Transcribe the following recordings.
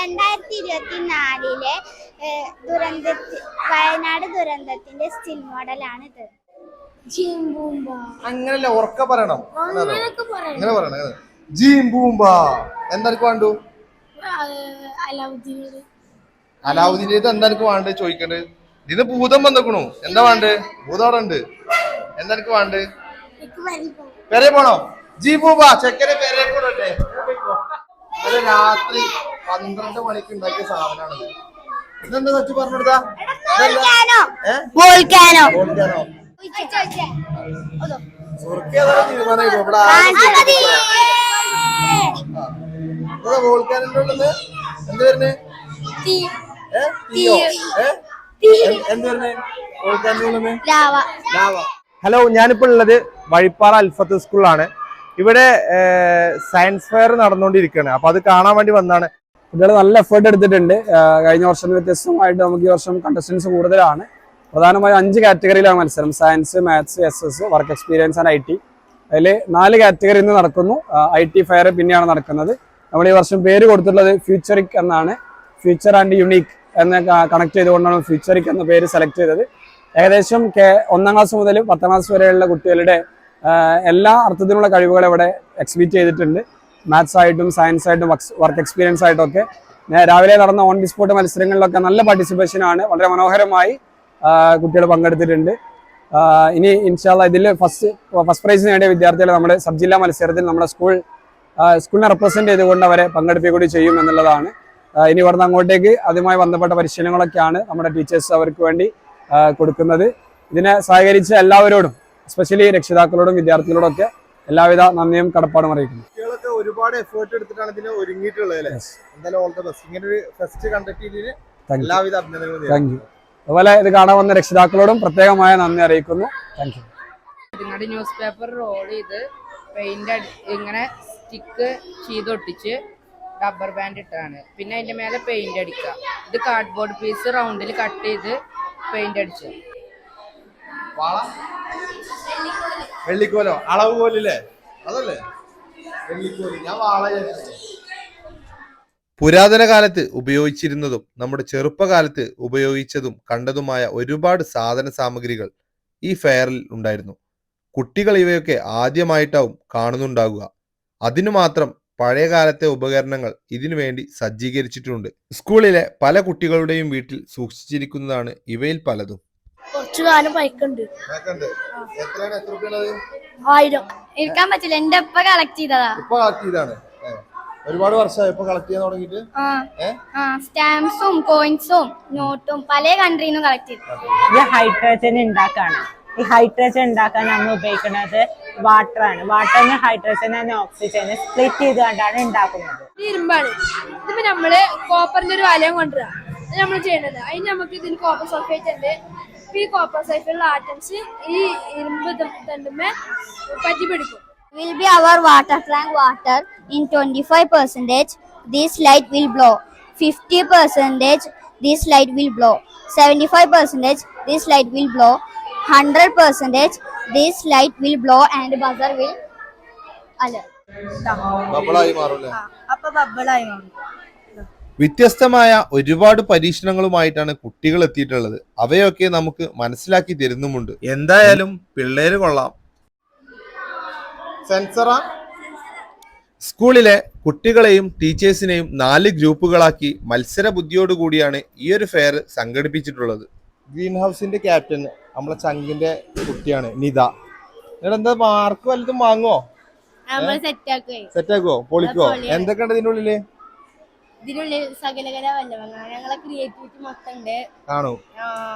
രണ്ടായിരത്തി ഇരുപത്തിനാലിലെ ദുരന്ത വയനാട് ദുരന്തത്തിന്റെ സ്റ്റിൽ മോഡലാണിത് അങ്ങനല്ല ഉറക്ക പറയണം. അങ്ങനെ പറയണം. ജീം വേണ്ടു? ഇത് എന്താർക്ക് വേണ്ടത് ചോദിക്കണ്ട്. ഇതിന് ഭൂതം വന്നിക്കണു. എന്താ വേണ്ടേ ഭൂതം അവിടെ ഉണ്ട്. എന്തായിരിക്കും വേണ്ടേ പെരെ പോണോ. ജീ ബൂമ്പ ചെക്കനെ പെരെ കൂടെ രാത്രി പന്ത്രണ്ട് മണിക്ക് ഉണ്ടാക്കിയ സാധനമാണ്. ഇതെന്താ സച്ചു പറഞ്ഞെടുത്താ? ഇവിടെ വോൾക്കാനിന്റെ ഉള്ളത്? എന്ത്? എന്ത് വോൾക്കാനിന്റെ ഉള്ളത്? ലാവ ലാവ ഹലോ ഞാനിപ്പോൾ ഉള്ളത് വഴിപ്പാറ അൽഫത്ത് സ്കൂളിലാണ്. ഇവിടെ സയൻസ് ഫെയർ നടന്നുകൊണ്ടിരിക്കുകയാണ്. അപ്പൊ അത് കാണാൻ വേണ്ടി വന്നാണ് കുട്ടികൾ നല്ല എഫേർട്ട് എടുത്തിട്ടുണ്ട്. കഴിഞ്ഞ വർഷം വ്യത്യസ്തമായിട്ട് നമുക്ക് ഈ വർഷം കണ്ടസ്റ്റൻസ് കൂടുതലാണ്. പ്രധാനമായും അഞ്ച് കാറ്റഗറിയിലാണ് മത്സരം. Science maths S S work experience and I T അതിൽ നാല് കാറ്റഗറി ഇന്ന് നടക്കുന്നു. ഐ ടി ഫെയർ പിന്നെയാണ് നടക്കുന്നത്. നമ്മൾ ഈ വർഷം പേര് കൊടുത്തിട്ടുള്ളത് ഫ്യൂച്ചറിക് എന്നാണ്. ഫ്യൂച്ചർ ആൻഡ് യുണീക്ക് എന്ന് കണക്ട് ചെയ്തുകൊണ്ടാണ് ഫ്യൂച്ചറിക് എന്ന പേര് സെലക്ട് ചെയ്തത്. ഏകദേശം കെ ഒന്നാം ക്ലാസ് മുതൽ പത്താം ക്ലാസ് വരെയുള്ള കുട്ടികളുടെ എല്ലാ അർത്ഥത്തിലുള്ള കഴിവുകൾ ഇവിടെ എക്സിബിറ്റ് ചെയ്തിട്ടുണ്ട്. മാത്സ് ആയിട്ടും സയൻസ് ആയിട്ടും വർക്ക് എക്സ്പീരിയൻസ് ആയിട്ടും ഒക്കെ രാവിലെ നടന്ന ഓൺ ദി സ്പോട്ട് മത്സരങ്ങളിലൊക്കെ നല്ല പാർട്ടിസിപ്പേഷൻ ആണ്. വളരെ മനോഹരമായി കുട്ടികൾ പങ്കെടുത്തിട്ടുണ്ട്. ഇനി ഇൻഷാല്ല ഇതിൽ ഫസ്റ്റ് ഫസ്റ്റ് പ്രൈസ് നേടിയ വിദ്യാർത്ഥികളെ നമ്മുടെ സബ് ജില്ലാ മത്സരത്തിൽ നമ്മുടെ സ്കൂൾ സ്കൂളിനെ റെപ്രസെന്റ് ചെയ്തുകൊണ്ട് അവരെ പങ്കെടുപ്പിക്കൂടി കൂടി ചെയ്യും എന്നുള്ളതാണ്. ഇനി ഇവിടുന്ന് അങ്ങോട്ടേക്ക് അതുമായി ബന്ധപ്പെട്ട പരിശീലനങ്ങളൊക്കെയാണ് നമ്മുടെ ടീച്ചേഴ്സ് അവർക്ക് വേണ്ടി കൊടുക്കുന്നത്. ഇതിനെ സഹകരിച്ച എല്ലാവരോടും എസ്പെഷ്യലി രക്ഷിതാക്കളോടും വിദ്യാർത്ഥികളോടും ഒക്കെ എല്ലാവിധ നന്ദിയും കടപ്പാടും അറിയിക്കുന്നു. കുട്ടികളൊക്കെ ഒരുപാട് എഫേർട്ട് എടുത്തിട്ടാണ് ഇതിന് ഒരുങ്ങിയിട്ടുള്ളത് അല്ലേ? എന്തായാലും ഓൾ ദ ബെസ്റ്റ് ഇങ്ങനെ ഒരു ഫെസ്റ്റ് കണ്ടക്ട് ചെയ്തതിന് എല്ലാവിധ അഭിനന്ദനങ്ങളും താങ്ക് യു അതുപോലെ ഇത് കാണാൻ വന്ന രക്ഷിതാക്കളോടും പ്രത്യേകമായ നന്ദി അറിയിക്കുന്നു. താങ്ക് യു നിങ്ങളുടെ ന്യൂസ് പേപ്പർ റോൾ ചെയ്ത് പെയിന്റ് ഇങ്ങനെ സ്റ്റിക്ക് ചെയ്തൊട്ടിച്ച് റബ്ബർ ബാൻഡ് ഇട്ടാണ് പിന്നെ അതിന്റെ മേലെ പെയിന്റ് അടിക്കുക ഇത് കാർഡ്ബോർഡ് പീസ് റൗണ്ടിൽ കട്ട് ചെയ്ത് പെയിന്റ് അടിച്ചു. വാള. വെള്ളിക്കോലോ? അളവ് കോലില്ലേ അതല്ലേ? വെള്ളിക്കോലി. ഞാൻ വാള വിചാരിച്ചു. പുരാതന കാലത്ത് ഉപയോഗിച്ചിരുന്നതും നമ്മുടെ ചെറുപ്പകാലത്ത് ഉപയോഗിച്ചതും കണ്ടതുമായ ഒരുപാട് സാധന സാമഗ്രികൾ ഈ ഫെയറിൽ ഉണ്ടായിരുന്നു. കുട്ടികൾ ഇവയൊക്കെ ആദ്യമായിട്ടാവും കാണുന്നുണ്ടാകുക അതിനു മാത്രം പഴയ കാലത്തെ ഉപകരണങ്ങൾ ഇതിനു വേണ്ടി സജ്ജീകരിച്ചിട്ടുണ്ട്. സ്കൂളിലെ പല കുട്ടികളുടെയും വീട്ടിൽ സൂക്ഷിച്ചിരിക്കുന്നതാണ് ഇവയിൽ പലതും. കുറച്ചു കാലം പൈക്കുണ്ട് എത്രയാണ്? എത്ര രൂപയുള്ളത് ആയിരം. ഇരിക്കാൻ പറ്റില്ല. എന്റെ ഒപ്പ കളക്ട് ചെയ്തതാ. ഇപ്പൊ കളക്ട് ചെയ്താണ് ഒരുപാട് വർഷമായി ഇപ്പൊ കളക്ട് ചെയ്യാൻ തുടങ്ങിട്ട് സ്റ്റാമ്പ്സും കോയിൻസും നോട്ടും പല കൺട്രീന്നും കളക്ട് ചെയ്തു. ഇത് ഹൈഡ്രജൻ ഉണ്ടാക്കാണ്. ഈ ഹൈഡ്രജൻ ഉണ്ടാക്കാൻ നമ്മൾ ഉപയോഗിക്കുന്നത് വാട്ടർ ആണ്. വാട്ടറിന് ഹൈഡ്രജൻ ആൻഡ് ഓക്സിജൻ സ്പ്ലിറ്റ് ചെയ്തുകൊണ്ടാണ് ഉണ്ടാക്കുന്നത്. ഇത് ഇരുമ്പാണ്. ഇതിപ്പോ നമ്മൾ കോപ്പറിന്റെ ഒരു വലയം കൊണ്ടുവരാ. നമ്മൾ ചെയ്യേണ്ടത് അതിന് നമുക്ക് ഇതിന് കോപ്പർ സൾഫേറ്റ് ഉണ്ട്. ഇപ്പൊ ഈ കോപ്പർ സൾഫേറ്റുള്ള ആറ്റംസ് ഈ ഇരുമ്പ് തണ്ടുമ്മേ പറ്റി പിടിക്കും will be our water tank water in 25 percentage this light will blow 50 percentage this light will blow 75 percentage this light will blow 100 percentage this light will blow and buzzer will alert ബബിളായി മാറൂലേ അപ്പൊ ബബിളായി വ്യത്യസ്തമായ ഒരുപാട് പരീക്ഷണങ്ങളുമായിട്ടാണ് കുട്ടികൾ എത്തിയിട്ടുള്ളത്. അവയൊക്കെ നമുക്ക് മനസ്സിലാക്കി തരുന്നുമുണ്ട്. എന്തായാലും പിള്ളേര് കൊള്ളാം. സെൻസറ? സ്കൂളിലെ കുട്ടികളെയും ടീച്ചേഴ്സിനെയും നാല് ഗ്രൂപ്പുകളാക്കി മത്സര ബുദ്ധിയോടുകൂടിയാണ് ഈ ഒരു ഫെയർ സംഘടിപ്പിച്ചിട്ടുള്ളത്. ഗ്രീൻ ഹൗസിന്റെ ക്യാപ്റ്റൻ നമ്മളെ ചങ്കിന്റെ കുട്ടിയാണ് നിത. എന്താ മാർക്ക് വല്ലതും വാങ്ങോ നമ്മൾ സെറ്റ് ആക്കുകയും സെറ്റ് ആക്കുവോ? പൊളിക്കോ എന്തൊക്കെയുണ്ട് ഇതിനുള്ളിൽ ഉണ്ട് ഇതിന്റെ ഉള്ളിൽ? ഇതിനുള്ളിൽ സകലകല വല്ലവങ്ങ ഞങ്ങളെ ക്രിയേറ്റിവിറ്റി മൊത്തം ഉണ്ട് കാണൂ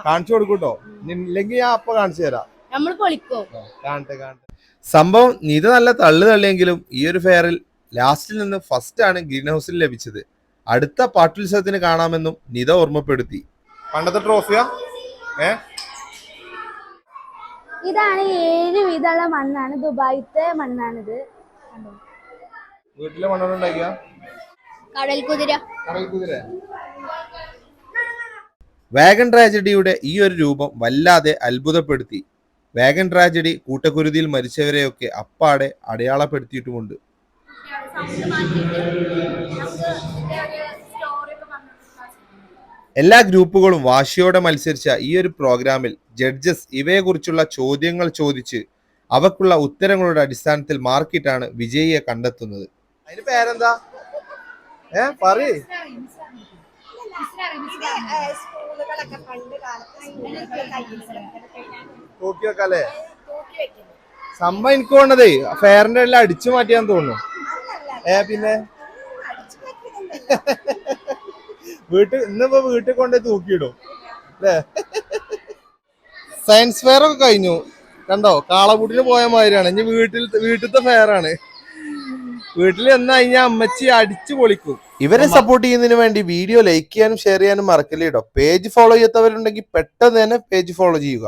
കാണിച്ചു കൊടുക്കൂട്ടോ? ഇല്ലെങ്കിൽ ഞാൻ അപ്പൊ കാണിച്ചു തരാം. നമ്മൾ പൊളിക്കോ? കാണട്ടെ കാണട്ടെ. സംഭവം നിത നല്ല തള്ളു തള്ളിയെങ്കിലും ഈ ഒരു ഫെയറിൽ ലാസ്റ്റിൽ നിന്ന് ഫസ്റ്റ് ആണ് ഗ്രീൻ ഹൗസിൽ ലഭിച്ചത്. അടുത്ത പാട്ടുത്സവത്തിന് കാണാമെന്നും നിത ഓർമ്മപ്പെടുത്തി. പണ്ടത്തെ ട്രോഫിയാ ഏ? ഇതാണ് ഏഴ് വീതമുള്ള മണ്ണാണ്. ദുബായിത്തെ മണ്ണാണിത്. വീട്ടിലെ മണ്ണോണ്ടുണ്ടാക്കിയ കടൽ കുതിര കടൽ കുതിര വാഗൺ ട്രാജഡിയുടെ ഈ ഒരു രൂപം വല്ലാതെ അത്ഭുതപ്പെടുത്തി. വാഗൺ ട്രാജഡി കൂട്ടക്കുരുതിയിൽ മരിച്ചവരെയൊക്കെ അപ്പാടെ അടയാളപ്പെടുത്തിയിട്ടുമുണ്ട്. എല്ലാ ഗ്രൂപ്പുകളും വാശിയോടെ മത്സരിച്ച ഈ ഒരു പ്രോഗ്രാമിൽ ജഡ്ജസ് ഇവയെക്കുറിച്ചുള്ള ചോദ്യങ്ങൾ ചോദിച്ച് അവക്കുള്ള ഉത്തരങ്ങളുടെ അടിസ്ഥാനത്തിൽ മാർക്കിട്ടാണ് വിജയിയെ കണ്ടെത്തുന്നത്. അതിന് പേരെന്താ? ഏ പറയേ. തൂക്കി വെക്കാല്ലേ സംഭവം എനിക്ക് വേണ്ടതേ ഫെയറിന്റെ എല്ലാം അടിച്ചു മാറ്റിയാന്ന് തോന്നുന്നു. ഏ പിന്നെ? വീട്ടിൽ ഇന്നിപ്പോ വീട്ടിൽ കൊണ്ടേ തൂക്കിയിടും. അല്ലേ? സയൻസ് ഫെയർ ഒക്കെ കഴിഞ്ഞു. കണ്ടോ? കാളകൂട്ടിന് പോയ മാതിരിയാണ്. ഇനി വീട്ടിൽ വീട്ടിലത്തെ ഫെയർ ആണ് വീട്ടിൽ എന്നാ കഴിഞ്ഞാൽ അമ്മച്ചി അടിച്ചു പൊളിക്കും. ഇവരെ സപ്പോർട്ട് ചെയ്യുന്നതിന് വേണ്ടി വീഡിയോ ലൈക്ക് ചെയ്യാനും ഷെയർ ചെയ്യാനും മറക്കില്ല കേട്ടോ പേജ് ഫോളോ ചെയ്യാത്തവരുണ്ടെങ്കിൽ പെട്ടെന്ന് തന്നെ പേജ് ഫോളോ ചെയ്യുക.